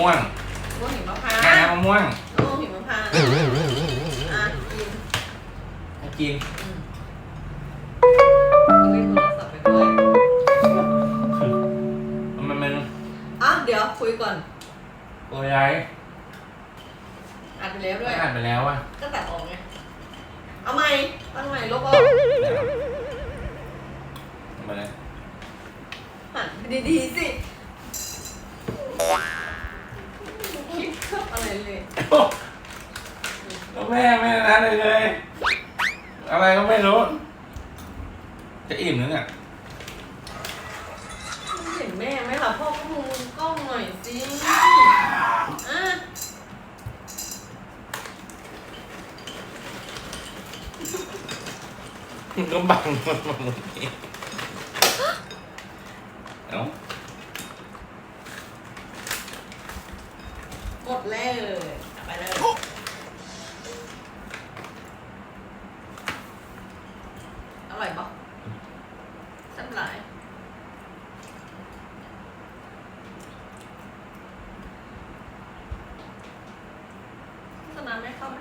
ม่วงม่วงหิมะพานต์แม่น้ำมะม่วงม่วงหิมะพานต์อะกินให้กินอืมคุยโทรศัพท์ไปด้วยมันเป็นอะเดี๋ยวคุยก่อนตัวใหญ่อัดไปแล้วด้วย อ่านไปแล้วอะก็ตัดออกไง เอาใหม่ตั้งใหม่ลบออกมาเลยหันไปดีๆสิ เลยก็แม่ไม่นั่นเลยเลยอะไรก็ไม่รู้ จะอิ่มนึงอะเห็นแม่ไหมล่ะพ่อก็มุมกล้องหน่อยสิอะก็บังมันหมดเลยเอ้า กดเลยไปเลยอร่อยปะแซ่บหลายสนัณไม่เข้าไหม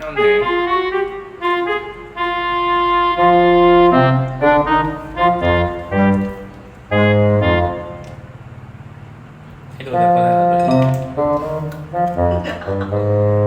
นั่นเอง Thank you.